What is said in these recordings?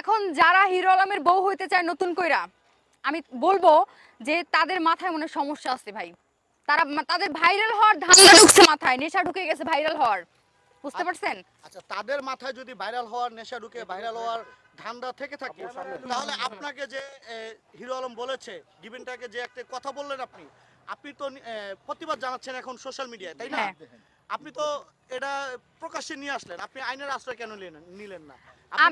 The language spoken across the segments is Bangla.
এখন যারা হিরো আলমের বউ হইতে চায় নতুন কইরা আমি বলব যে তাদের মাথায় মনে সমস্যা আছে ভাই। তারা তাদের ভাইরাল হওয়ার ধান্দা ঢুকছে। মাথায় নেশা ঢুকে গেছে ভাইরাল হওয়ার। বুঝতে পারছেন? আচ্ছা তাদের মাথায় যদি ভাইরাল হওয়ার নেশা ঢুকে ভাইরাল হওয়ার ধান্দা থেকে থাকে তাহলে আপনাকে যে হিরো আলম বলেছে গিভেনটাকে যে একটা কথা বললেন আপনি আপনি তো প্রতিবাদ জানাচ্ছেন এখন সোশ্যাল মিডিয়ায় তাই না? হ্যাঁ। আপনি তো এটা প্রকাশ্যে নিয়ে আসলেন। আপনি আইনের আশ্রয় কেন নিলেন না?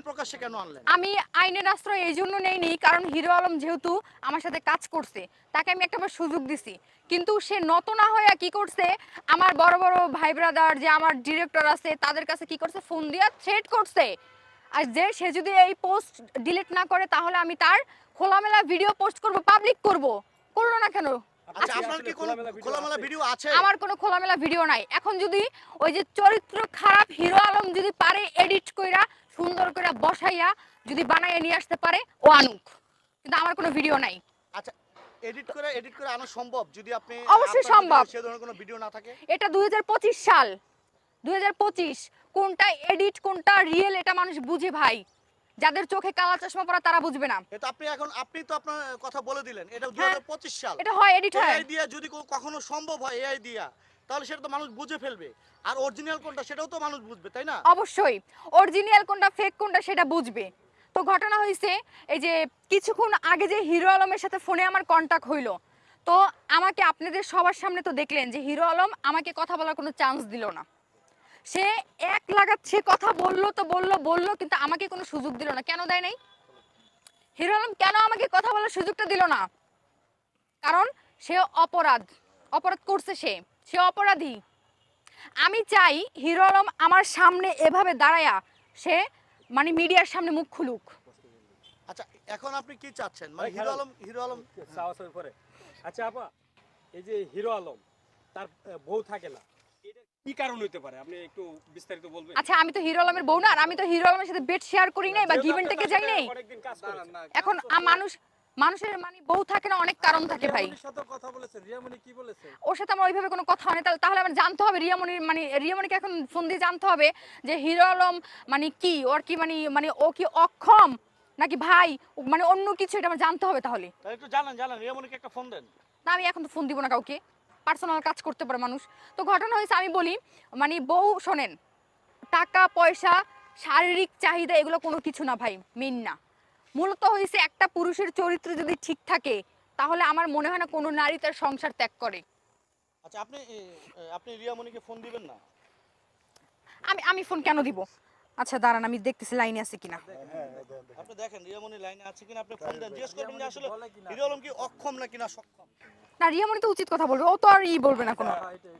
প্রকাশ্যে কেন আনলেন? আমি আইনের আশ্রয় এই জন্য নেইনি কারণ হিরো আলম যেহেতু আমার সাথে কাজ করছে তাকে আমি একটা সুযোগ দিছি। কিন্তু সে নত না হয়ে কি করছে আমার বড় বড় ভাই ব্রাদার যে আমার ডিরেক্টর আছে তাদের কাছে কি করছে ফোন দিয়া থ্রেট করছে। আর যে সে যদি এই পোস্ট ডিলিট না করে তাহলে আমি তার খোলামেলা ভিডিও পোস্ট করব পাবলিক করব। করল না কেন? আচ্ছা আপনার কি কোনো খোলামেলা ভিডিও আছে। আমার কোনো খোলামেলা ভিডিও নাই। এখন যদি ওই যে চরিত্র খারাপ হিরো আলম যদি পারে এডিট কইরা সুন্দর বসাইয়া যদি বানাইয়া নিয়ে আসতে পারে ও আনুক। কিন্তু আমার কোনো ভিডিও নাই। আচ্ছা এডিট করে এডিট করে আনা সম্ভব? যদি আপনি অবশ্যই সম্ভব। সে ধরনের কোনো ভিডিও না থাকে? এটা দুই হাজার পঁচিশ সাল। দুই হাজার পঁচিশ। কোনটা এডিট কোনটা রিয়েল এটা মানুষ বুঝে ভাই। যাদের চোখে কালা চশমা পরা তারা বুঝবে না। এটা আপনি এখন আপনি তো আপনার কথা বলে দিলেন। এটা দুই হ্যাঁ। হাজার পঁচিশ সাল। এটা হয় এডিট হয়। এআই দিয়া যদি কখনো সম্ভব হয় এআই দিয়া তাহলে সেটা তো মানুষ বুঝে ফেলবে। আর অরিজিনাল কোনটা সেটাও তো মানুষ বুঝবে তাই না? অবশ্যই। অরিজিনাল কোনটা ফেক কোনটা সেটা বুঝবে। তো ঘটনা হয়েছে এই যে কিছুক্ষণ আগে যে হিরো আলমের সাথে ফোনে আমার কন্টাক্ট হইল তো আমাকে আপনাদের সবার সামনে তো দেখলেন যে হিরো আলম আমাকে কথা বলার কোনো চান্স দিল না। সে এক লাগাত সে কথা বলল তো বলল বলল কিন্তু আমাকে কোনো সুযোগ দিল না। কেন দেয় নাই? হিরো আলম কেন আমাকে কথা বলার সুযোগটা দিল না? কারণ সে অপরাধ অপরাধ করছে সে সে অপরাধী। আমি চাই হিরো আলম আমার সামনে এভাবে দাঁড়ায়া সে মানে মিডিয়ার সামনে মুখ খুলুক। আচ্ছা এখন আপনি কি চাচ্ছেন? মানে হিরো আলম হিরো আলম সাহসের পরে আচ্ছা আপা এই যে হিরো আলম তার বউ থাকে না। কি কারণ হইতে পারে? আপনি একটু বিস্তারিত বলবেন। আচ্ছা আমি তো হিরো আলমের বউ না আর আমি তো হিরো আলমের সাথে বেড শেয়ার করি নাই বা গিভেন যাই নাই। এখন মানুষ মানুষের মানে বউ থাকে না অনেক কারণ থাকে ভাই। ওর সাথে আমার ওইভাবে কোনো কথা হয়নি তাহলে আমার জানতে হবে মানে রিয়ামনিকে এখন ফোন দিয়ে জানতে হবে যে হিরো আলম মানে কি? ওর কি মানে মানে ও কি অক্ষম? নাকি ভাই? মানে অন্য কিছু এটা আমার জানতে হবে তাহলে। তাহলে একটু জানান জানান রিয়ামনিকে একটা ফোন দেন। না আমি এখন তো ফোন দিব না কাউকে। পার্সোনাল কাজ করতে পারে মানুষ। তো ঘটনা হয়েছে আমি বলি মানে বউ শোনেন টাকা পয়সা শারীরিক চাহিদা এগুলো কোনো কিছু না ভাই মেন না। মূলত হয়েছে একটা পুরুষের চরিত্র যদি ঠিক থাকে তাহলে আমার মনে হয় না কোনো নারী তার সংসার ত্যাগ করে। আচ্ছা আপনি আপনি রিয়ামনিকে ফোন দিবেন না? আমি আমি ফোন কেন দিব? আচ্ছা দাঁড়ান আমি দেখতেছি লাইনে আছে কিনা। আপনি দেখেন রিয়ামনি লাইনে আছে কিনা আপনি ফোন দেন জিজ্ঞেস করবেন যে আসলে হিরো আলম কি অক্ষম নাকি না সক্ষম? না রিয়া মনে তো উচিত কথা বলবে ও তো আর ই বলবে না কোনো হ্যাঁ, এটা।